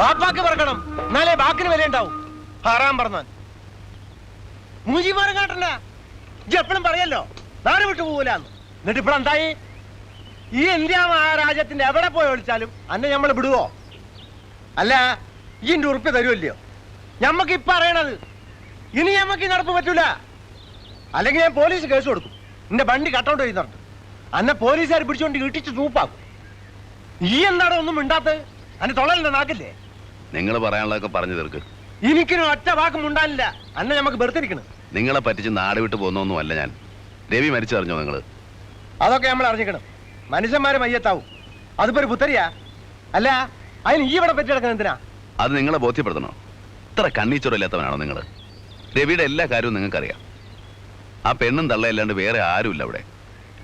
ബാപ്പാക്ക് പറക്കണം. എന്നാലേ ബാക്കിന് വില ഉണ്ടാവും ഹറാൻ പറഞ്ഞാൽ. മൂജിമാരം കാട്ടണ്ട. ഇജ്ജ് എപ്പോഴും പറയല്ലോ നാട് വിട്ടു പോകൂലെന്ന് എന്നിട്ട് ഇപ്പോൾ എന്തായി? ഈ ഇന്ത്യ മഹാരാജ്യത്തിന്റെ എവിടെ പോയി വിളിച്ചാലും അന്നെ നമ്മൾ വിടുവോ? അല്ല ഈ എന്റെ ഉറുപ്പ് തരുമല്ലയോ ഞമ്മക്ക് ഇപ്പൊ അറിയണത് ഇനി ഞമ്മക്ക് ഈ നടപ്പ് പറ്റൂല. അല്ലെങ്കിൽ ഞാൻ പോലീസ് കേസ് കൊടുക്കും. എന്റെ വണ്ടി കട്ടൗട്ട് ചെയ്യുന്നുണ്ട് അന്നെ പോലീസുകാർ പിടിച്ചോണ്ട് ഇട്ടിച്ച് തൂപ്പാക്കും. ഈ എന്താണ് ഒന്നും മിണ്ടാത്തത് അന്നെ തൊള്ളലിന്റെ നാക്കില്ലേ? നിങ്ങൾ പറയാനുള്ളതൊക്കെ പറഞ്ഞു തീർക്ക്. എനിക്കൊരു ഒറ്റ വാക്കും ഉണ്ടാവില്ല അന്നെ നമുക്ക് വെറുതിരിക്കണം നിങ്ങളെ പറ്റിച്ച് നാട് വിട്ട് പോകുന്നൊന്നും അല്ല ഞാൻ. രവി മരിച്ചറിഞ്ഞോ നിങ്ങൾ അതൊക്കെ നമ്മൾ അറിഞ്ഞിക്കണം. മനുഷ്യന്മാര് മയ്യത്താവും. അതിപ്പോ ഒരു പുത്തരിയാ അല്ല അതിന് ഈ ഇവിടെ പറ്റി കിടക്കുന്നത് എന്തിനാ? അത് നിങ്ങളെ ബോധ്യപ്പെടുത്തണോ? ഇത്ര കണ്ണീച്ചോറില്ലാത്തവനാണോ നിങ്ങൾ രവിയുടെ എല്ലാ കാര്യവും നിങ്ങൾക്കറിയാം. ആ പെണ്ണും തള്ളയല്ലാണ്ട് വേറെ ആരുമില്ല അവിടെ.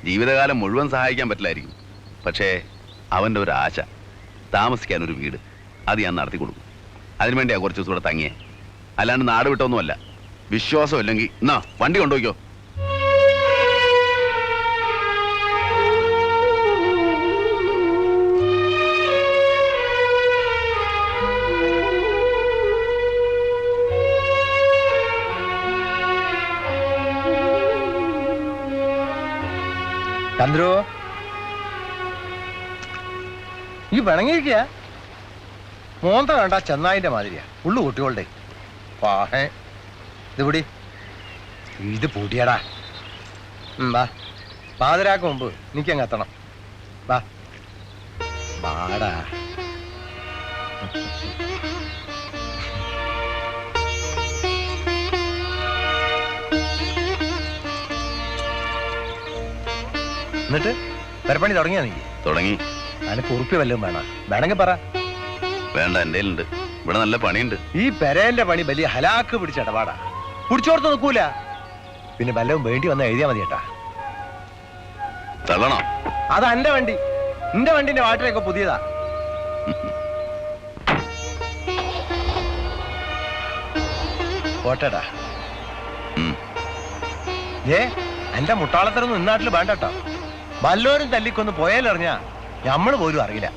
ജീവിതകാലം മുഴുവൻ സഹായിക്കാൻ പറ്റില്ലായിരിക്കും. പക്ഷേ അവന്റെ ഒരു ആശ താമസിക്കാൻ ഒരു വീട്. അത് ഞാൻ നടത്തി കൊടുക്കും. അതിനു വേണ്ടിയാ കുറച്ച് ദിവസം ഇവിടെ തങ്ങിയേ. അല്ലാണ്ട് നാട് വിട്ടൊന്നുമല്ല. വിശ്വാസം ഇല്ലെങ്കിൽ എന്നാ വണ്ടി കൊണ്ടുപോയിക്കോ. ചന്ദ്രു? ഈ പിണങ്ങിയിരിക്കുക മോന്ത കണ്ട ചെന്നായിന്റെ മാതിരിയാ. ഉള്ളു കുട്ടികളുടെ. പാഹേ. ഇത് പിടി. ഇത് പൂട്ടിയടാ. വാ. പാതിരാക്ക് മുമ്പ് എനിക്കങ്ങ് എത്തണം. വാ. വാടാ. എന്നിട്ട് പരപ്പണി തുടങ്ങിയാ നീ? തുടങ്ങി. അതിന് കുറുപ്പി വല്ലതും വേണം? വേണമെങ്കിൽ പറ. വേണ്ട എന്റെ ഉണ്ട് ഇവിടെ നല്ല പണിയുണ്ട്. ഈ പെരേന്റെ പണി വലിയ ഹലാക്ക് പിടിച്ച ഇടപാടാ. പിടിച്ചോർത്ത് നിൽക്കൂല. പിന്നെ വല്ലതും വേണ്ടി വന്ന എഴുതിയാ മതി ചേട്ടാ തള്ളണോ? അത് എന്റെ വണ്ടി. എന്റെ വണ്ടിന്റെ വാട്ടിലൊക്കെ പുതിയതാ. പോട്ടേടാ. ഏ എന്റെ മുട്ടാളത്തരൊന്നും ഇന്നാട്ടിൽ വേണ്ടട്ടോ വല്ലോരും തല്ലിക്കൊന്ന് പോയാലറിഞ്ഞാ ഞമ്മൾ പോലും അറിയില്ല.